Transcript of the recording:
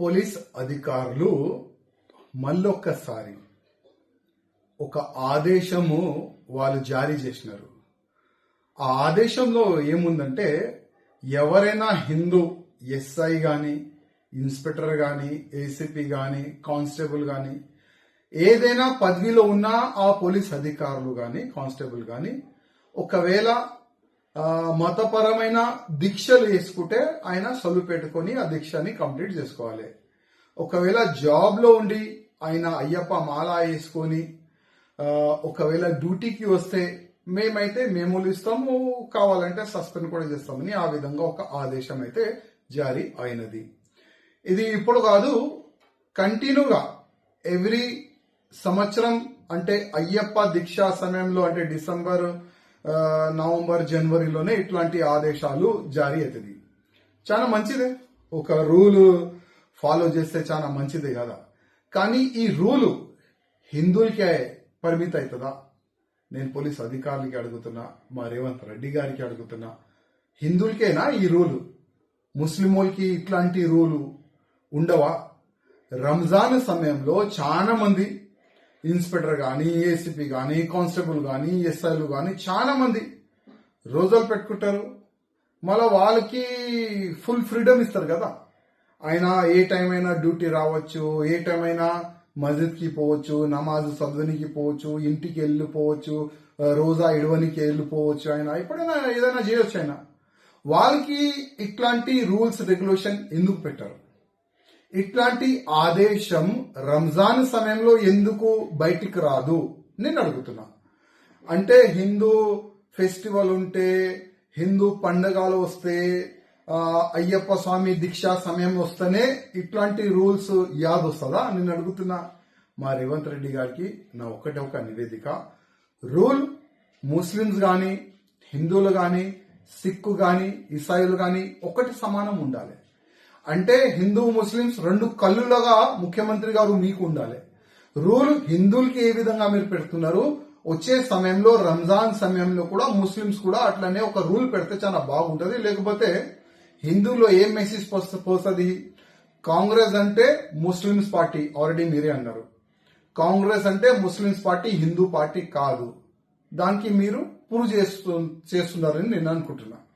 Police అధికారులు మళ్ళొక్కసారి ఒక ఆదేశము వాళ్ళు జారీ చేసినారు. ఆ ఆదేశంలో ఏముందంటే ఎవరైనా హిందూ ఎస్ఐ కానీ ఇన్స్పెక్టర్ కానీ ఏసీపీ కానీ కానిస్టేబుల్ కానీ ఏదైనా పదవిలో ఉన్న ఆ పోలీస్ అధికారులు కానీ కానిస్టేబుల్ కానీ ఒకవేళ మతపరమైన దీక్షలు వేసుకుంటే ఆయన సొల్లు పెట్టుకొని ఆ దీక్షని కంప్లీట్ చేసుకోవాలి. ఒకవేళ జాబ్లో ఉండి ఆయన అయ్యప్ప మాల వేసుకొని ఒకవేళ డ్యూటీకి వస్తే మేమైతే మేము ఇస్తాము కావాలంటే సస్పెండ్ కూడా చేస్తామని ఆ విధంగా ఒక ఆదేశం అయితే జారీ అయినది. ఇది ఇప్పుడు కాదు కంటిన్యూగా ఎవ్రీ సంవత్సరం అంటే అయ్యప్ప దీక్షా సమయంలో అంటే డిసెంబర్ నవంబర్ జనవరిలోనే ఇట్లాంటి ఆదేశాలు జారీ అవుతుంది. చాలా మంచిదే. ఒక రూల్ ఫాలో చేస్తే చాలా మంచిదే కదా. కానీ ఈ రూలు హిందువులకే పరిమిత అవుతుందా? నేను పోలీస్ అధికారులకి అడుగుతున్నా మా రేవంత్ రెడ్డి గారికి అడుగుతున్నా హిందువులకేనా ఈ రూలు? ముస్లింలకి ఇట్లాంటి రూలు ఉండవా? రంజాన్ సమయంలో చాలా మంది ఇన్స్పెక్టర్ కానీ ఏసీపీ కానీ కానిస్టేబుల్ కానీ ఎస్ఐలు కానీ చాలా మంది రోజులు పెట్టుకుంటారు. మళ్ళీ వాళ్ళకి ఫుల్ ఫ్రీడమ్ ఇస్తారు కదా. ఆయన ఏ టైం అయినా డ్యూటీ రావచ్చు ఏ టైం అయినా మస్జిద్కి పోవచ్చు నమాజ్ చదవనికి పోవచ్చు ఇంటికి వెళ్ళిపోవచ్చు రోజా ఇడవనికి వెళ్ళిపోవచ్చు ఆయన ఎప్పుడైనా ఏదైనా చేయొచ్చు ఆయన వాళ్ళకి ఇట్లాంటి రూల్స్ రెగ్యులేషన్ ఎందుకు పెట్టారు? ఇట్లాంటి ఆదేశం రంజాన్ సమయంలో ఎందుకు బయటికి రాదు? నేను అడుగుతున్నా. అంటే హిందూ ఫెస్టివల్ ఉంటే హిందూ పండగలు వస్తే అయ్యప్ప స్వామి దీక్షా సమయం వస్తేనే ఇట్లాంటి రూల్స్ యాద్ వస్తుందా నేను అడుగుతున్నా. మా రేవంత్ రెడ్డి గారికి నా ఒక్కటే ఒక నివేదిక. రూల్ ముస్లిమ్స్ కానీ హిందువులు కానీ సిక్కు కానీ ఇసాయిలు కానీ ఒకటి సమానం ఉండాలి. అంటే హిందూ ముస్లిమ్స్ రెండు కళ్ళులుగా ముఖ్యమంత్రి గారు మీకు ఉండాలి. రూల్ హిందువులకి ఏ విధంగా మీరు పెడుతున్నారు? వచ్చే సమయంలో రంజాన్ సమయంలో కూడా ముస్లిమ్స్ కూడా అట్లనే ఒక రూల్ పెడితే చాలా బాగుంటుంది. లేకపోతే హిందువులో ఏం మెసేజ్ పోస్తుంది? కాంగ్రెస్ అంటే ముస్లిమ్స్ పార్టీ. ఆల్రెడీ మీరే అన్నారు. కాంగ్రెస్ అంటే ముస్లిమ్స్ పార్టీ హిందూ పార్టీ కాదు. దానికి మీరు ప్రూవ్ చేస్తు చేస్తున్నారని నేను అనుకుంటున్నాను